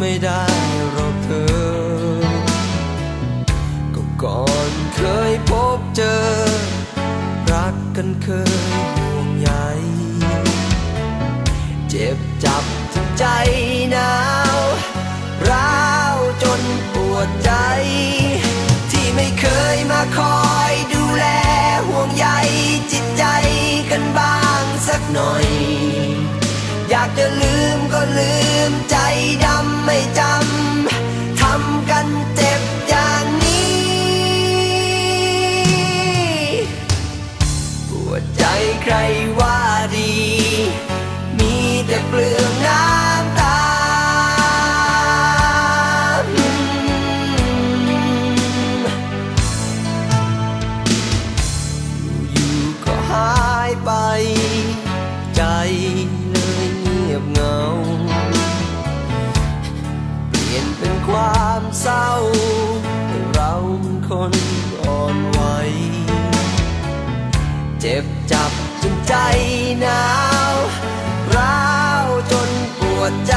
ไม่ได้หรอกเธอ ก็ก่อนเคยพบเจอ รักกันเคยห่วงใยเจ็บจับใจหนาวร้าวจนปวดใจ ที่ไม่เคยมาคอยดูแลห่วงใยจิตใจกันบ้างสักหน่อย อยากจะลืมก็ลืมใจได้ วดใจใครว่าดี มีแต่เปลืองน้ำตา อยู่ๆก็หายไป ใจเลยเงียบเหงา เปลี่ยนเป็นความเศร้าให้เรามันคน เจ็บจับจนใจหนาวร้าวจนปวดใจ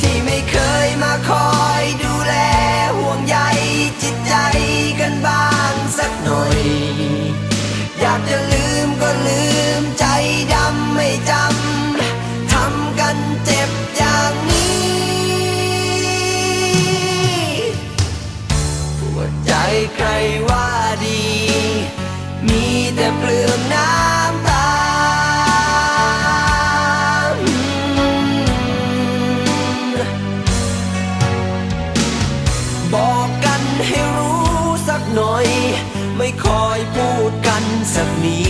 ที่ไม่เคยมาคอยดูแลห่วงใยจิตใจกันบ้างสักหน่อย อยากจะลืมก็ลืมใจดำไม่จำทำกันเจ็บอย่างนี้ ปวดใจใครว เปลืองน้ำตา บอกกันให้รู้สักหน่อย ไม่คอยพูดกันสักนิด